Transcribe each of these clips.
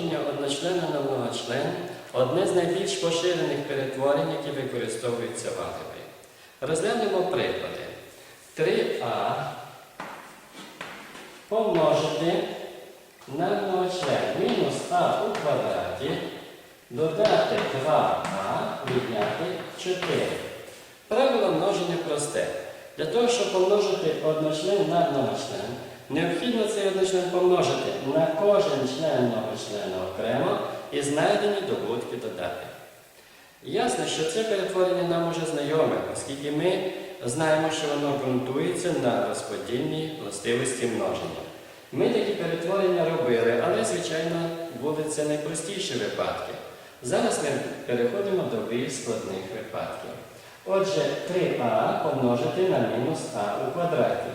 помноження одночлена на многочлен одне з найбільш поширених перетворень, які використовуються в алгебрі. Розглянемо приклади. 3а помножити на многочлен мінус а у квадраті, додати 2а, відняти 4. Правило множення просте. Для того, щоб помножити одночлен на многочлен, необхідно цей одночлен помножити на кожен член многочлена окремо і знайдені добутки додати. Ясно, що це перетворення нам уже знайоме, оскільки ми знаємо, що воно ґрунтується на розподільній властивості множення. Ми такі перетворення робили, але, звичайно, були це найпростіші випадки. Зараз ми переходимо до більш складних випадків. Отже, 3а помножити на мінус а у квадраті.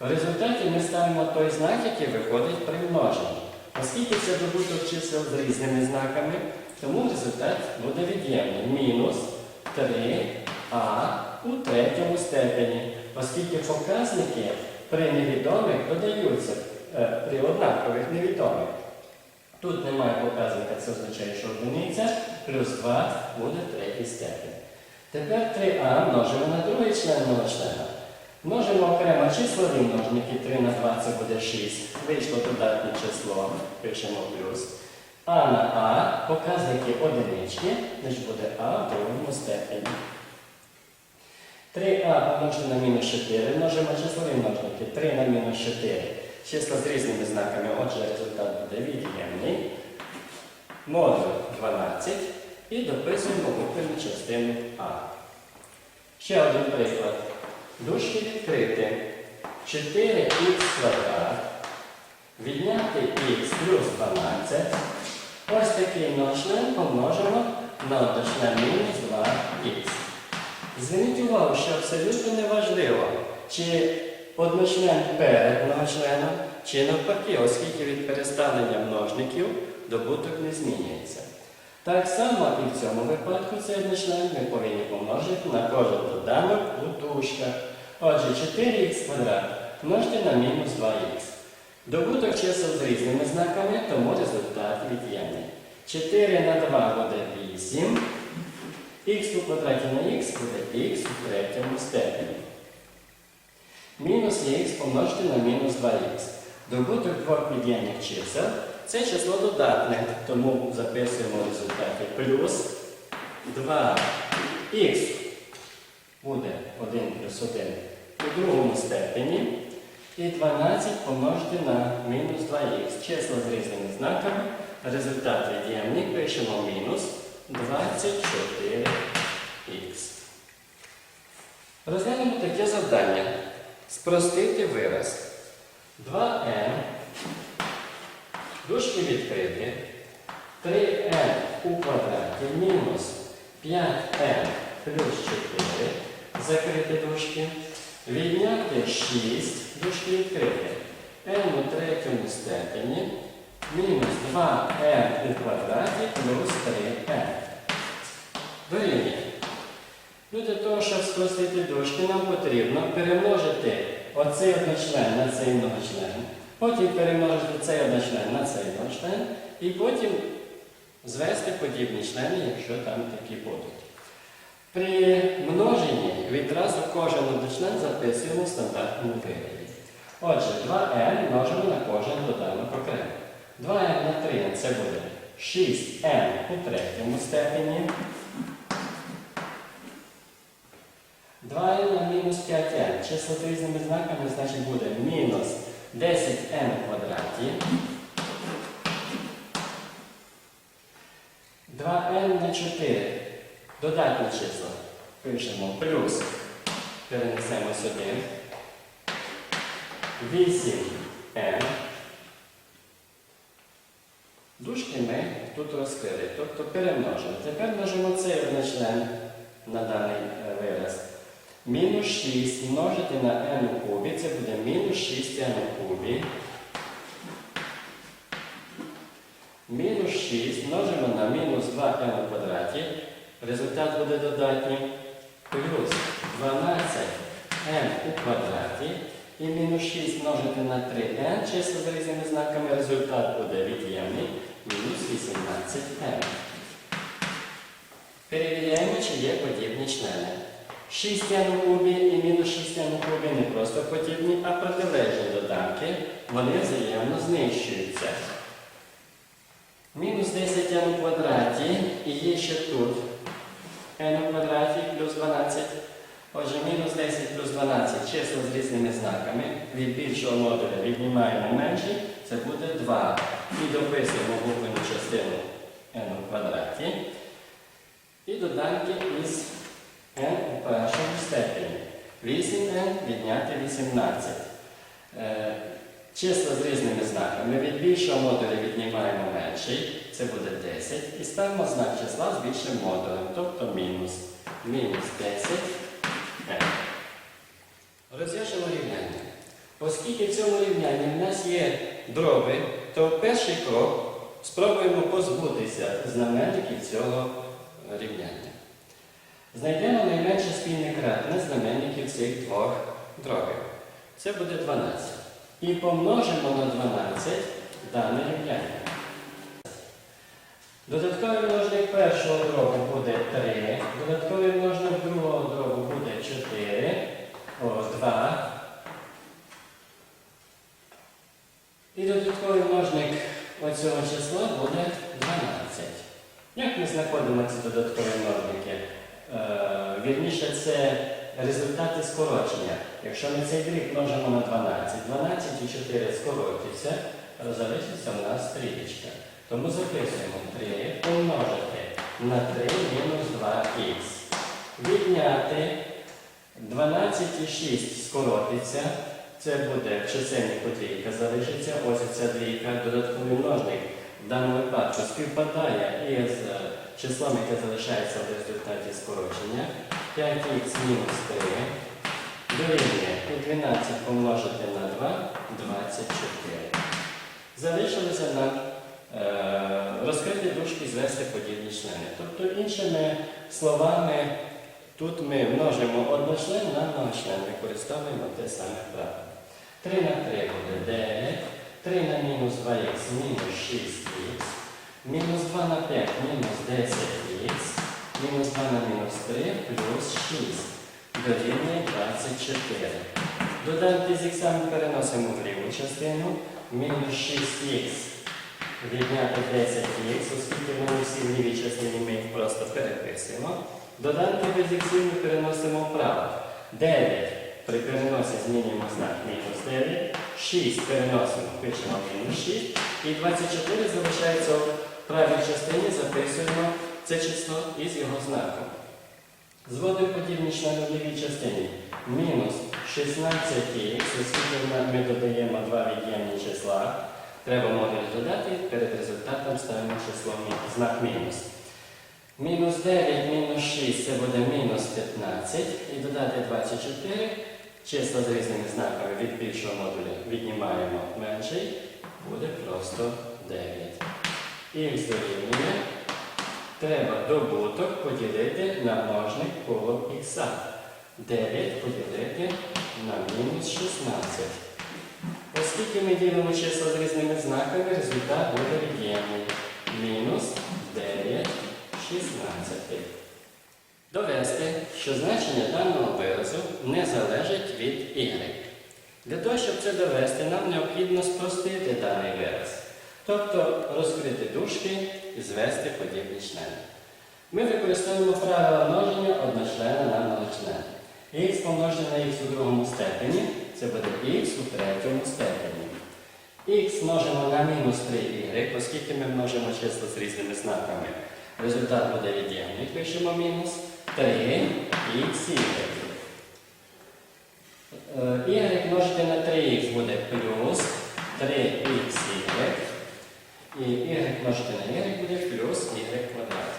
В результаті ми ставимо той знак, який виходить при множенні. Оскільки це добуток чисел з різними знаками, тому результат буде від'ємний. Мінус 3а у третьому степені, оскільки показники при невідомих додаються е, при однакових невідомих. Тут немає показника, це означає, що одиниця плюс 2 буде третій степень. Тепер 3а множимо на другий член многочлена. Множимо окремо числові множники 3 на 2 це буде 6. Вийшло додатнє число, пишемо плюс. А на А показники одинички, значить буде А в другому степені. 3а помножити на мінус 4, множимо числові множники 3 на мінус 4. Числа з різними знаками, отже, результат буде від'ємний. Модуль 12 і дописуємо буквену частину А. Ще один приклад. Дужки відкрити. 4х квадрат. Відняти х плюс 12. Ось такий многочлен помножимо на одночлен мінус 2х. Зверніть увагу, що абсолютно неважливо, чи одночлен перед многочленом, чи навпаки, оскільки від переставлення множників добуток не змінюється. Так само і в цьому випадку цей одночлен ми повинні помножити на кожен доданок у дужках. Отже, 4х квадрат множити на мінус 2х. Добуток чисел з різними знаками, тому результат від'ємний. 4 на 2 буде 8. х у квадраті на х буде х у третьому степені. Мінус х помножити на мінус 2х. Добуток двох від'ємних чисел це число додатне, тому записуємо в результаті плюс 2х буде 1 плюс 1 у другому степені. І 12 помножити на мінус 2х. Числа з різними знаками. Результат від'ємний пишемо мінус 24х. Розглянемо таке завдання. Спростити вираз. 2n дужки відкриті. 3n у квадраті мінус 5n плюс 4. Закрити дужки. Відняти 6 дужки відкриті. n у третьому степені мінус 2n у квадраті плюс 3n. Дорівнює. Ну, для того, щоб спростити дужки, нам потрібно перемножити оцей одночлен на цей многочлен, потім перемножити цей одночлен на цей многочлен, і потім звести подібні члени, якщо там такі будуть. При множенні відразу кожен одночлен записуємо в стандартному вигляді. Отже, 2n множимо на кожен доданок окремо. 2n на 3 це буде 6n у третьому степені. 2n на мінус 5n. Число з різними знаками, значить буде мінус 10n в квадраті. 2n на 4. Додатні числа. Пишемо плюс. Перенесемо сюди. 8n. Дужки ми тут розкрили, тобто перемножимо. Тепер множимо цей одночлен на даний е, вираз. Мінус 6 множити на n у кубі, це буде мінус 6n у кубі. Мінус 6 множимо на мінус 2n у квадраті. Результат буде додатній. Плюс 12n у квадраті. і мінус 6 множити на 3n, числа з різними знаками, результат буде від'ємний, мінус 18n. Перевіряємо, чи є подібні члени. 6n у кубі і мінус 6n у кубі не просто подібні, а протилежні доданки. Вони взаємно знищуються. Мінус 10n у квадраті і є ще тут n у квадраті плюс 12. Отже, мінус 10 плюс 12 числа з різними знаками. Від більшого модуля віднімаємо менший, це буде 2. І дописуємо буквену частину n у квадраті. І доданки із n у першому степені. 8n відняти 18. Е, Числа з різними знаками. Ми Від більшого модуля віднімаємо менший, це буде 10. І ставимо знак числа з більшим модулем, тобто мінус. Мінус 10. n. Розв'яжемо рівняння. Оскільки в цьому рівнянні в нас є дроби, то перший крок спробуємо позбутися знаменників цього рівняння. Знайдемо найменше спільне кратне знаменників цих двох дробів. Це буде 12. І помножимо на 12 дане рівняння. Додатковий множник першого дробу буде 3, додатковий множник другого дробу буде 4, о, 2. І додатковий множник оцього числа буде 12. Як ми знаходимо ці додаткові? Е, вірніше, це результати скорочення. Якщо ми цей дріб множимо на 12, 12 і 4 скоротяться, залишиться у нас стрілечка. Тому записуємо 3 помножити на 3 мінус 2х. Відняти 12 і 6 скоротиться. Це буде в чисельнику двійка залишиться. Ось ця двійка, додатковий множник в даному випадку співпадає із е, числом, яке залишається в результаті скорочення. 5х мінус 3 дорівнює і 12 помножити на 2 24. Залишилося нам е, розкрити дужки звести подібні члени. Тобто, іншими словами, тут ми множимо одночлен на многочлен, використовуємо те саме правило. 3 на 3 буде 9, 3 на мінус 2х мінус 6х, мінус 2 на 5 мінус 10х, мінус 2 на мінус 3 плюс 6 дорівнює 24. Доданки з іксами переносимо в ліву частину, мінус 6х відняти 10х, оскільки вони всі в лівій частині ми їх просто переписуємо. Доданки без іксів ми переносимо вправо. 9 при переносі змінюємо знак мінус 9, 6 переносимо, пишемо мінус 6, і 24 залишається в правій частині, записуємо це число із його знаком. Зводимо подібні члени в частині. Мінус 16х, оскільки ми- додаємо два від'ємні числа, треба модуль додати, перед результатом ставимо число знак мінус. Мінус 9, мінус 6 це буде мінус 15. І додати 24. Числа з різними знаками від більшого модуля віднімаємо менший, буде просто 9. Х дорівнює. Треба добуток поділити на множник коло х. 9 поділити на мінус 16. Оскільки ми ділимо числа з різними знаками, результат буде від'ємний. Мінус 9 16. Довести, що значення даного виразу не залежить від y. Для того, щоб це довести, нам необхідно спростити даний вираз. Тобто розкрити дужки і звести подібні члени. Ми використовуємо правило множення одночлена на многочлен. Х помножити на х у другому степені, це буде х у третьому степені. Х множимо на мінус 3y, оскільки ми множимо числа з різними знаками. Результат буде від'ємний. Пишемо мінус 3 х y. Y множити на 3х буде плюс 3xy. І y множити на y буде плюс y квадрат.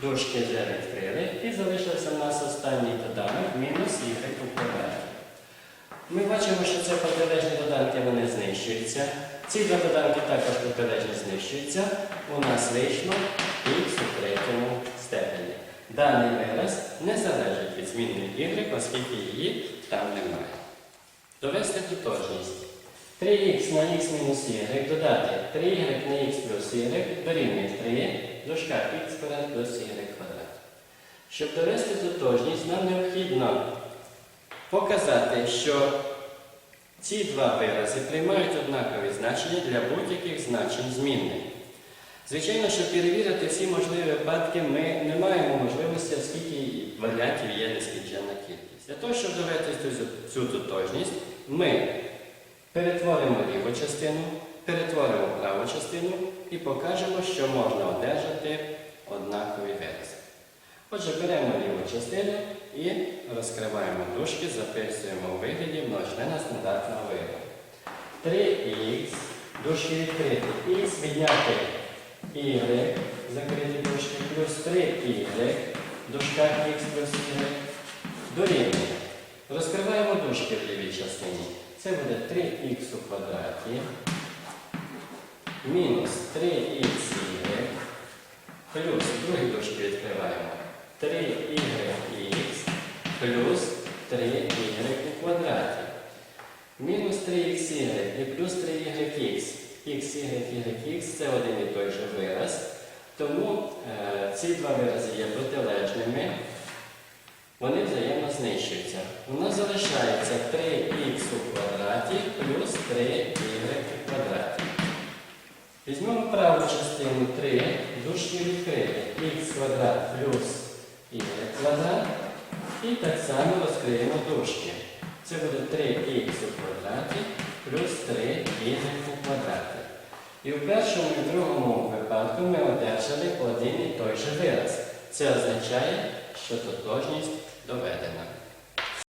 Дужки вже відкрили. І залишився в нас останній доданок мінус y у квадраті. Ми бачимо, що це протилежні доданки, вони знищуються. Ці два доданки також протилежні знищуються. У нас вийшло х у третьому степені. Даний вираз не залежить від зміни y, оскільки її там немає. Довести тотожність. 3х на х мінус y додати 3y на х плюс y дорівнює 3 дужка х квадрат плюс y квадрат. Щоб довести тотожність, нам необхідно показати, що ці два вирази приймають однакові значення для будь-яких значень змінних. Звичайно, щоб перевірити всі можливі випадки, ми не маємо можливості, оскільки варіантів є нескінченна кількість. Для того, щоб довести цю тотожність, ми перетворимо ліву частину, перетворимо праву частину і покажемо, що можна одержати однакові вирази. Отже, беремо ліву частину і розкриваємо дужки, записуємо у вигляді множнина стандартного виразу. 3х, дужки відкриті, х відняти y, закриті дужки, плюс 3y, дужка х плюс y, дорівнює. Розкриваємо дужки в лівій частині. Це буде 3х у квадраті, мінус 3xy, плюс другі дужки відкриваємо. 3y плюс 3y у квадраті. Мінус 3xy і плюс 3yx. x, y, це один і той же вираз. Тому е, ці два вирази є протилежними. Вони взаємно знищуються. У нас залишається 3х у квадраті плюс 3y у квадраті. Візьмемо праву частину 3, дужки відкриті. х квадрат плюс y квадрат. І так само розкриємо дужки. Це буде 3х у квадраті плюс 3y у квадраті. І в першому і в другому випадку ми одержали один і той же вираз. Це означає, що тотожність доведена.